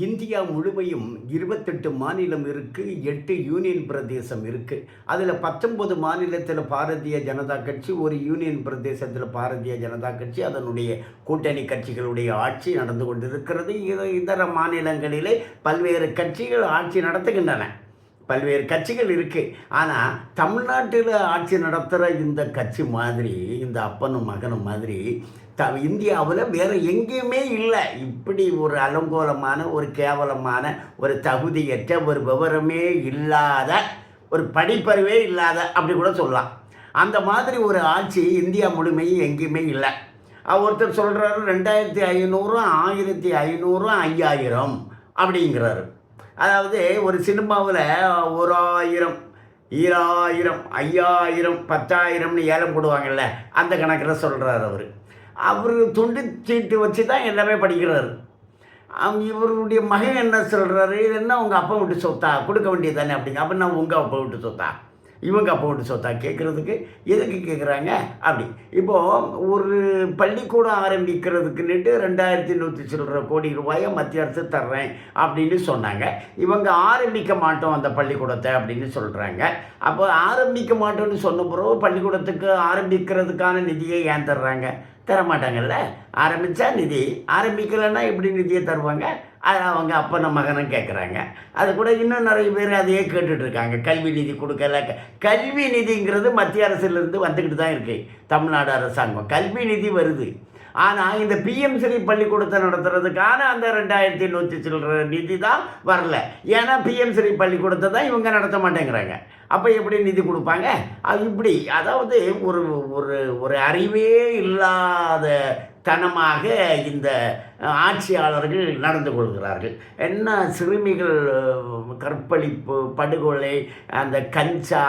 India முழுமையும் இருபத்தெட்டு மாநிலம் இருக்குது எட்டு யூனியன் பிரதேசம் இருக்குது அதில் பத்தொன்பது மாநிலத்தில் பாரதிய ஜனதா கட்சி ஒரு யூனியன் பிரதேசத்தில் பாரதிய ஜனதா கட்சி அதனுடைய கூட்டணி கட்சிகளுடைய ஆட்சி நடந்து கொண்டிருக்கிறது. இதர மாநிலங்களிலே பல்வேறு கட்சிகள் ஆட்சி நடத்துகின்றன. பல்வேறு கட்சிகள் இருக்குது ஆனால் தமிழ்நாட்டில் ஆட்சி நடத்துகிற இந்த கட்சி மாதிரி இந்த அப்பனும் மகனும் மாதிரி த இந்தியாவில் வேறு எங்கேயுமே இல்லை. இப்படி ஒரு அலங்கோலமான ஒரு கேவலமான ஒரு தகுதியற்ற ஒரு விவரமே இல்லாத ஒரு படிப்பறிவே இல்லாத அப்படி கூட சொல்லலாம். அந்த மாதிரி ஒரு ஆட்சி இந்தியா முழுமையும் எங்கேயுமே இல்லை. ஒருத்தர் சொல்கிறாரு ரெண்டாயிரத்தி ஐநூறும் ஆயிரத்தி ஐநூறும் ஐயாயிரம் அப்படிங்கிறாரு. அதாவது ஒரு சினிமாவில் ஒரு ஆயிரம் ஈராயிரம் ஐயாயிரம் பத்தாயிரம்னு ஏலம் போடுவாங்கல்ல அந்த கணக்கில் சொல்கிறார் அவர். அவர் துண்டு சீட்டு வச்சு தான் எல்லாமே படிக்கிறாரு. அவங்க இவருடைய மகன் என்ன சொல்கிறாரு இது என்ன உங்கள் அப்பா விட்டு சொத்தா? கொடுக்க வேண்டியது தானே அப்படிங்க. அப்படின்னா உங்கள் அப்பா விட்டு சொத்தா? இவங்க அப்பா சொத்தா கேட்குறதுக்கு எதுக்கு கேட்குறாங்க? அப்படி. இப்போது ஒரு பள்ளிக்கூடம் ஆரம்பிக்கிறதுக்குன்னுட்டு ரெண்டாயிரத்தி நூற்றி சில்லற கோடி ரூபாயை மத்திய அரசு தர்றேன் அப்படின்னு சொன்னாங்க. இவங்க ஆரம்பிக்க மாட்டோம் அந்த பள்ளிக்கூடத்தை அப்படின்னு சொல்கிறாங்க அப்போ ஆரம்பிக்க மாட்டோம்னு சொன்ன பிறகு பள்ளிக்கூடத்துக்கு ஆரம்பிக்கிறதுக்கான நிதியை ஏன் தர்றாங்க? தர மாட்டாங்கல்ல ஆரம்பித்தா நிதி. ஆரம்பிக்கலைன்னா எப்படி நிதியை தருவாங்க? அது அவங்க அப்பனை மகனும் கேட்குறாங்க அது கூட இன்னும் நிறைய பேர் அதையே கேட்டுட்ருக்காங்க. கல்வி நிதி கொடுக்கல. கல்வி நிதிங்கிறது மத்திய அரசுலேருந்து வந்துக்கிட்டு தான் இருக்கு. தமிழ்நாடு அரசாங்கம். கல்வி நிதி வருது. ஆனால் இந்த பிஎம் பள்ளிக்கூடத்தை நடத்துறதுக்கான அந்த ரெண்டாயிரத்தி நூற்றி சில்லற நிதி தான் வரல. ஏன்னா பிஎம் பள்ளிக்கூடத்தை தான் இவங்க நடத்த மாட்டேங்கிறாங்க. அப்போ எப்படி நிதி கொடுப்பாங்க? அது இப்படி. அதாவது ஒரு ஒரு ஒரு அறிவே இல்லாத தனமாக இந்த ஆட்சியாளர்கள் நடந்து கொள்கிறார்கள். என்ன சிறுமிகள் கற்பழிப்பு படுகொலை அந்த கஞ்சா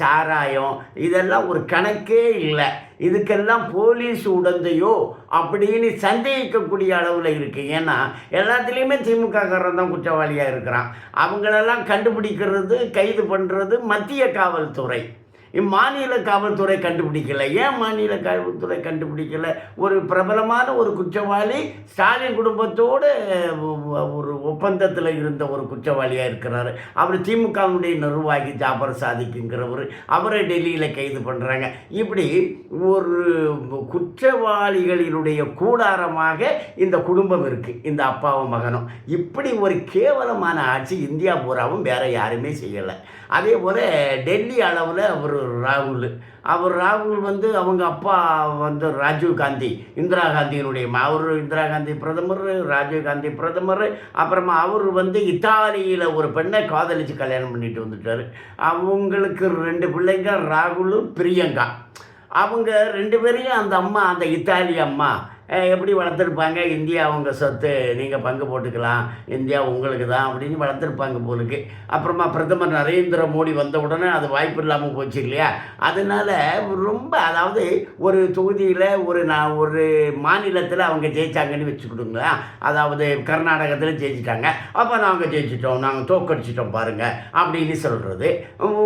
சாராயம் இதெல்லாம் ஒரு கணக்கே இல்லை. இதுக்கெல்லாம் போலீஸ் உடந்தையோ அப்படின்னு சந்தேகிக்கக்கூடிய அளவில் இருக்குது ஏன்னா எல்லாத்துலேயுமே திமுககாரன் தான் குற்றவாளியாக இருக்கிறான். அவங்களெல்லாம் கண்டுபிடிக்கிறது கைது பண்ணுறது மத்திய காவல்துறை. இம்மாநில காவல்துறை கண்டுபிடிக்கல. ஏன் மாநில காவல்துறை கண்டுபிடிக்கல? ஒரு பிரபலமான ஒரு குற்றவாளி ஸ்டாலின் குடும்பத்தோடு ஒரு ஒப்பந்தத்தில் இருந்த ஒரு குற்றவாளியாக இருக்கிறாரு. அவர் திமுகவுடைய நிர்வாகி ஜாபர் சாதிக்குங்கிறவர். அவரை டெல்லியில் கைது பண்ணுறாங்க இப்படி ஒரு குற்றவாளிகளினுடைய கூடாரமாக இந்த குடும்பம் இருக்குது இந்த அப்பாவும் மகனும். இப்படி ஒரு கேவலமான ஆட்சி இந்தியா பூராவும் வேறு யாருமே செய்யலை. அதே போல் டெல்லி அளவில் அவர் ராகுல். அவர் ராகுல் வந்து அவங்க அப்பா வந்து ராஜீவ் காந்தி இந்திரா காந்தியினுடைய அவர் இந்திரா காந்தி பிரதமர் ராஜீவ் காந்தி பிரதமர் அப்புறமா அவர் வந்து இத்தாலியில் ஒரு பெண்ணை காதலிச்சு கல்யாணம் பண்ணிட்டு வந்துட்டார். அவங்களுக்கு ரெண்டு பிள்ளைங்க ராகுலும் பிரியங்கா. அவங்க ரெண்டு பேரையும் அந்த அம்மா அந்த இத்தாலி அம்மா எப்படி வளர்த்துருப்பாங்க? இந்தியா அவங்க சொத்து நீங்கள் பங்கு போட்டுக்கலாம். இந்தியா உங்களுக்கு தான் அப்படின்னு வளர்த்துருப்பாங்க போலுக்கு அப்புறமா பிரதமர் நரேந்திர மோடி வந்த உடனே அது வாய்ப்பு இல்லாமல் போச்சு இல்லையா? அதனால ரொம்ப அதாவது ஒரு தொகுதியில் ஒரு நான் ஒரு மாநிலத்தில் அவங்க ஜெயிச்சாங்கன்னு வச்சுக்கிடுங்களேன். அதாவது கர்நாடகத்தில் ஜெயிச்சிட்டாங்க. அப்போ நாங்கள் ஜெயிச்சிட்டோம் நாங்கள் தோக்கடிச்சிட்டோம் பாருங்கள் அப்படின்னு சொல்கிறது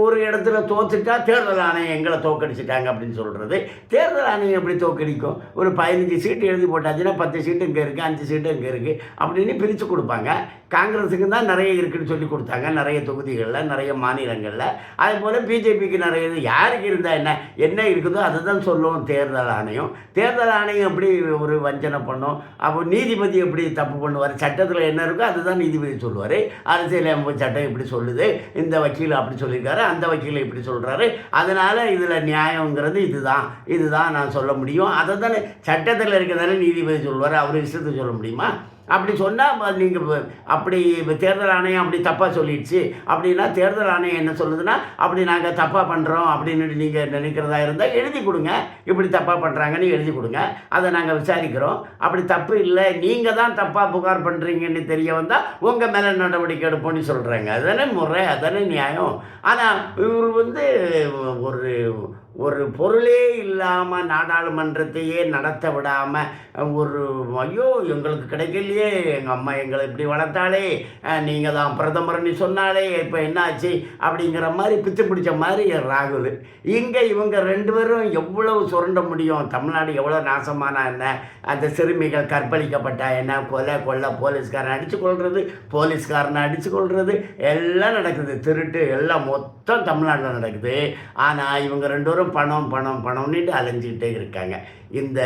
ஒரு இடத்துல தோத்துட்டா தேர்தல் ஆணையம் எங்களை தோக்கடிச்சிட்டாங்க அப்படின்னு சொல்கிறது தேர்தல் ஆணையம் எப்படி தோக்கடிக்கும் ஒரு பதினஞ்சு சீட்டு எழுதி போட்டாச்சுன்னா பத்து சீட்டு இங்கே இருக்குது அஞ்சு சீட்டு இங்கே இருக்குது அப்படின்னு பிரித்து கொடுப்பாங்க. காங்கிரஸுக்கு தான் நிறைய இருக்குன்னு சொல்லி கொடுத்தாங்க. நிறைய தொகுதிகளில் நிறைய மாநிலங்களில். அதே போல் பிஜேபிக்கு நிறைய இது யாருக்கு இருந்தால் என்ன என்ன இருக்குதோ அதை தான் சொல்லும் தேர்தல் ஆணையம். தேர்தல் ஆணையம் எப்படி ஒரு வஞ்சனை பண்ணும்? அப்போ நீதிபதி எப்படி தப்பு பண்ணுவார்? சட்டத்தில் என்ன இருக்கோ அதுதான் நீதிபதி சொல்லுவார். அரசியலமைப்பு சட்டம் இப்படி சொல்லுது. இந்த வக்கீல் அப்படி சொல்லியிருக்காரு அந்த வக்கீல் இப்படி சொல்கிறாரு அதனால் இதில் நியாயங்கிறது இதுதான். இதுதான் நான் சொல்ல முடியும். அதை தானே சட்டத்தில் இருக்கிற தானே நீதிபதி சொல்லுவார் அவர் இஷ்டத்தை சொல்ல முடியுமா? அப்படி சொன்னால் நீங்கள் அப்படி தேர்தல் ஆணையம் அப்படி தப்பாக சொல்லிடுச்சு. அப்படின்னா தேர்தல் ஆணையம் என்ன சொல்லுதுன்னா அப்படி நாங்கள் தப்பாக பண்ணுறோம் அப்படின்னு நீங்கள் நினைக்கிறதா இருந்தால் எழுதி கொடுங்க. இப்படி தப்பாக பண்ணுறாங்கன்னு எழுதி கொடுங்க. அதை நாங்கள் விசாரிக்கிறோம். அப்படி தப்பு இல்லை நீங்கள் தான் தப்பாக புகார் பண்ணுறீங்கன்னு தெரிய வந்தால் உங்கள் மேலே நடவடிக்கை எடுப்போம்னு சொல்கிறாங்க அதுதானே முறை அதானே நியாயம். ஆனால் இவர் வந்து ஒரு ஒரு பொருளே இல்லாமல் நாடாளுமன்றத்தையே நடத்த விடாமல் ஒரு ஐயோ எங்களுக்கு கிடைக்கலையே எங்கள் அம்மா எங்களை இப்படி வளர்த்தாலே நீங்கள் தான் பிரதமர்னு சொன்னாலே இப்போ என்னாச்சு? அப்படிங்கிற மாதிரி பிச்சு பிடிச்ச மாதிரி ராகுல். இங்கே இவங்க ரெண்டு பேரும் எவ்வளவு சுரண்ட முடியும்? தமிழ்நாடு எவ்வளோ நாசமானா என்ன? அந்த சிறுமிகள் கற்பழிக்கப்பட்டா என்ன? கொலை கொல்ல போலீஸ்காரன் அடித்து கொள்வது போலீஸ்காரனை அடித்து கொள்வது எல்லாம் நடக்குது. திருட்டு எல்லாம் மொத்தம் தமிழ்நாட்டில் நடக்குது. ஆனால் இவங்க ரெண்டு பேரும் பணம் பணம் பணம்னுட்டு அலைஞ்சிக்கிட்டே இருக்காங்க. இந்த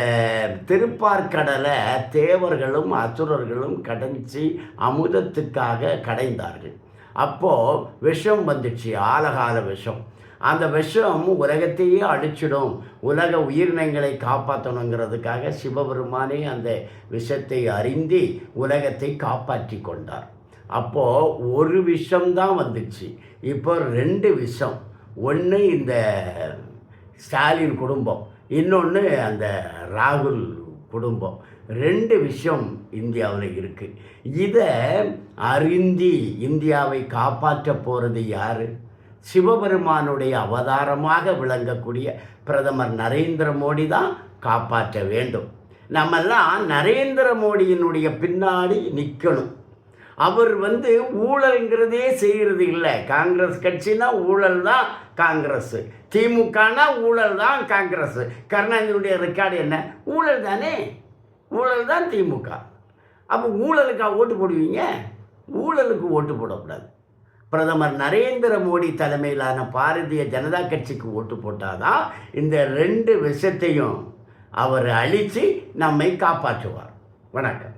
திருப்பார்கடலை தேவர்களும் அசுரர்களும் கடைஞ்சி அமுதத்துக்காக கடைந்தார்கள். அப்போது விஷம் வந்துச்சு ஆலகால விஷம். அந்த விஷம் உலகத்தையே அழிச்சிடும். உலக உயிரினங்களை காப்பாற்றணுங்கிறதுக்காக சிவபெருமானே அந்த விஷத்தை அறிந்தி உலகத்தை காப்பாற்றி கொண்டார். அப்போது ஒரு விஷம்தான் வந்துச்சு. இப்போ ரெண்டு விஷம். ஒன்று இந்த ஸ்டாலின் குடும்பம். இன்னொன்று அந்த ராகுல் குடும்பம். ரெண்டு விஷயம் இந்தியாவில் இருக்குது இதை அறிந்தி இந்தியாவை காப்பாற்ற போகிறது யார்? சிவபெருமானுடைய அவதாரமாக விளங்கக்கூடிய பிரதமர் நரேந்திர மோடி தான் காப்பாற்ற வேண்டும். நம்மெல்லாம் நரேந்திர மோடியினுடைய பின்னாடி நிற்கணும் அவர் வந்து ஊழல்ங்கிறதே செய்கிறது இல்லை. காங்கிரஸ் கட்சினா ஊழல் தான் காங்கிரஸ். திமுகனா ஊழல் தான் காங்கிரஸ். கருணாநிதியுடைய ரெக்கார்டு என்ன? ஊழல் தானே. ஊழல் தான் திமுக. அப்போ ஊழலுக்கா ஓட்டு போடுவீங்க? ஊழலுக்கு ஓட்டு போடக்கூடாது. பிரதமர் நரேந்திர மோடி தலைமையிலான பாரதிய ஜனதா கட்சிக்கு ஓட்டு போட்டாதான் இந்த ரெண்டு விஷயத்தையும் அவர் அழித்து நம்மை காப்பாற்றுவார். வணக்கம்.